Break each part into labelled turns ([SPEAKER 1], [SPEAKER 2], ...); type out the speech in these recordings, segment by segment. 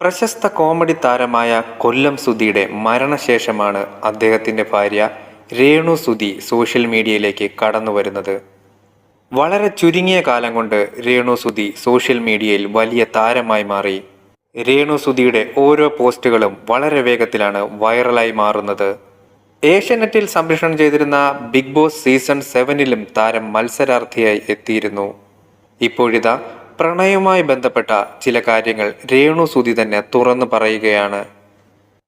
[SPEAKER 1] പ്രശസ്ത കോമഡി താരമായ കൊല്ലം സുധിയുടെ മരണശേഷമാണ് അദ്ദേഹത്തിന്റെ ഭാര്യ രേണു സുധി സോഷ്യൽ മീഡിയയിലേക്ക് കടന്നു വരുന്നത്. വളരെ ചുരുങ്ങിയ കാലം കൊണ്ട് രേണു സുധി സോഷ്യൽ മീഡിയയിൽ വലിയ താരമായി മാറി. രേണു സുധിയുടെ ഓരോ പോസ്റ്റുകളും വളരെ വേഗത്തിലാണ് വൈറലായി മാറുന്നത്. ഏഷ്യനെറ്റിൽ സംപ്രേഷണം ചെയ്തിരുന്ന ബിഗ് ബോസ് സീസൺ സെവനിലും താരം മത്സരാർത്ഥിയായി എത്തിയിരുന്നു. ഇപ്പോഴിതാ പ്രണയവുമായി ബന്ധപ്പെട്ട ചില കാര്യങ്ങൾ രേണു സുധി തന്നെ തുറന്നു പറയുകയാണ്.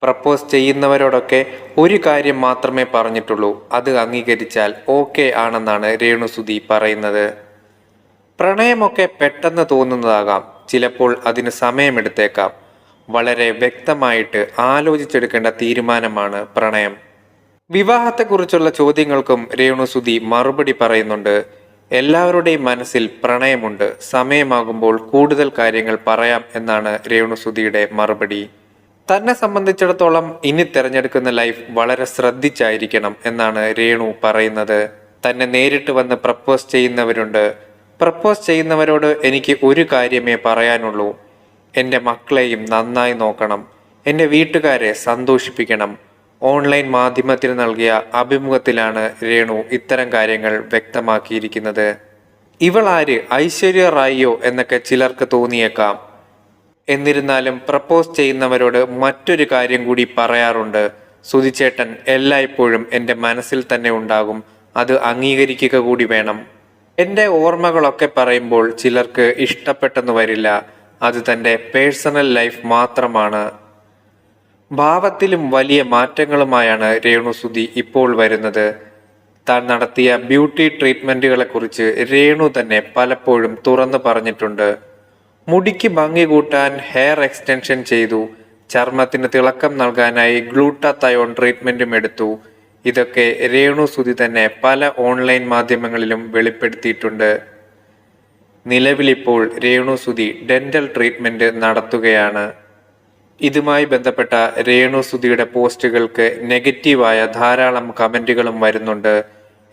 [SPEAKER 1] പ്രപ്പോസ് ചെയ്യുന്നവരോടൊക്കെ ഒരു കാര്യം മാത്രമേ പറഞ്ഞിട്ടുള്ളൂ. അത് അംഗീകരിച്ചാൽ ഓക്കെ ആണെന്നാണ് രേണു സുധി പറയുന്നത്. പ്രണയമൊക്കെ പെട്ടെന്ന് തോന്നുന്നതാകാം. ചിലപ്പോൾ അതിന് സമയമെടുത്തേക്കാം. വളരെ വ്യക്തമായിട്ട് ആലോചിച്ചെടുക്കേണ്ട തീരുമാനമാണ് പ്രണയം. വിവാഹത്തെക്കുറിച്ചുള്ള ചോദ്യങ്ങൾക്കും രേണു സുധി മറുപടി പറയുന്നുണ്ട്. എല്ലാവരുടെയും മനസ്സിൽ പ്രണയമുണ്ട്. സമയമാകുമ്പോൾ കൂടുതൽ കാര്യങ്ങൾ പറയാം എന്നാണ് രേണു സുധിയുടെ മറുപടി. തന്നെ സംബന്ധിച്ചിടത്തോളം ഇനി തിരഞ്ഞെടുക്കുന്ന ലൈഫ് വളരെ ശ്രദ്ധിച്ചായിരിക്കണം എന്നാണ് രേണു പറയുന്നത്. തന്നെ നേരിട്ട് വന്ന് പ്രപ്പോസ് ചെയ്യുന്നവരുണ്ട്. പ്രപ്പോസ് ചെയ്യുന്നവരോട് എനിക്ക് ഒരു കാര്യമേ പറയാനുള്ളൂ. എന്റെ മക്കളെയും നന്നായി നോക്കണം. എന്റെ വീട്ടുകാരെ സന്തോഷിപ്പിക്കണം. ഓൺലൈൻ മാധ്യമത്തിന് നൽകിയ അഭിമുഖത്തിലാണ് രേണു ഇത്തരം കാര്യങ്ങൾ വ്യക്തമാക്കിയിരിക്കുന്നത്. ഇവളാര് ഐശ്വര്യ റായിയോ? എന്നൊക്കെ ചിലർക്ക് തോന്നിയേക്കാം. എന്നിരുന്നാലും പ്രപ്പോസ് ചെയ്യുന്നവരോട് മറ്റൊരു കാര്യം കൂടി പറയാറുണ്ട്. സുധിച്ചേട്ടൻ എല്ലായ്പ്പോഴും എന്റെ മനസ്സിൽ തന്നെ ഉണ്ടാകും. അത് അംഗീകരിക്കുക കൂടി വേണം. എന്റെ ഓർമ്മകളൊക്കെ പറയുമ്പോൾ ചിലർക്ക് ഇഷ്ടപ്പെട്ടെന്ന് വരില്ല. അത് തന്റെ പേഴ്സണൽ ലൈഫ് മാത്രമാണ്. ഭാവത്തിലും വലിയ മാറ്റങ്ങളുമായാണ് രേണുസുതി ഇപ്പോൾ വരുന്നത്. താൻ നടത്തിയ ബ്യൂട്ടി ട്രീറ്റ്മെന്റുകളെ കുറിച്ച് രേണു തന്നെ പലപ്പോഴും തുറന്നു പറഞ്ഞിട്ടുണ്ട്. മുടിക്ക് ഭംഗി കൂട്ടാൻ ഹെയർ എക്സ്റ്റൻഷൻ ചെയ്തു. ചർമ്മത്തിന് തിളക്കം നൽകാനായി ഗ്ലൂട്ടാത്തയോൺ ട്രീറ്റ്മെന്റും എടുത്തു. ഇതൊക്കെ രേണു സുതി തന്നെ പല ഓൺലൈൻ മാധ്യമങ്ങളിലും വെളിപ്പെടുത്തിയിട്ടുണ്ട്. നിലവിലിപ്പോൾ രേണു സുതി ഡെന്റൽ ട്രീറ്റ്മെന്റ് നടത്തുകയാണ്. ഇതുമായി ബന്ധപ്പെട്ട രേണു സുധിയുടെ പോസ്റ്റുകൾക്ക് നെഗറ്റീവായ ധാരാളം കമന്റുകളും വരുന്നുണ്ട്.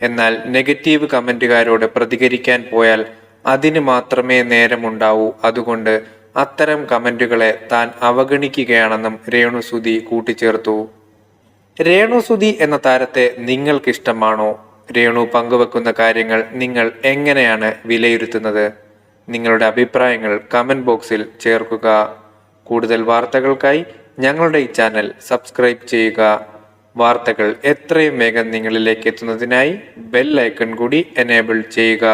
[SPEAKER 1] എന്നാൽ നെഗറ്റീവ് കമന്റുകാരോട് പ്രതികരിക്കാൻ പോയാൽ അതിന് മാത്രമേ നേരമുണ്ടാവൂ. അതുകൊണ്ട് അത്തരം കമന്റുകളെ താൻ അവഗണിക്കുകയാണെന്നും രേണു സുധി കൂട്ടിച്ചേർത്തു. രേണു സുധി എന്ന താരത്തെ നിങ്ങൾക്ക് ഇഷ്ടമാണോ രേണു പങ്കുവെക്കുന്ന കാര്യങ്ങൾ നിങ്ങൾ എങ്ങനെയാണ് വിലയിരുത്തുന്നത്? നിങ്ങളുടെ അഭിപ്രായങ്ങൾ കമന്റ് ബോക്സിൽ ചേർക്കുക. കൂടുതൽ വാർത്തകൾക്കായി ഞങ്ങളുടെ ഈ ചാനൽ സബ്സ്ക്രൈബ് ചെയ്യുക. വാർത്തകൾ എത്രയും വേഗം നിങ്ങളിലേക്ക് എത്തുന്നതിനായി ബെൽ ഐക്കൺ കൂടി എനേബിൾ ചെയ്യുക.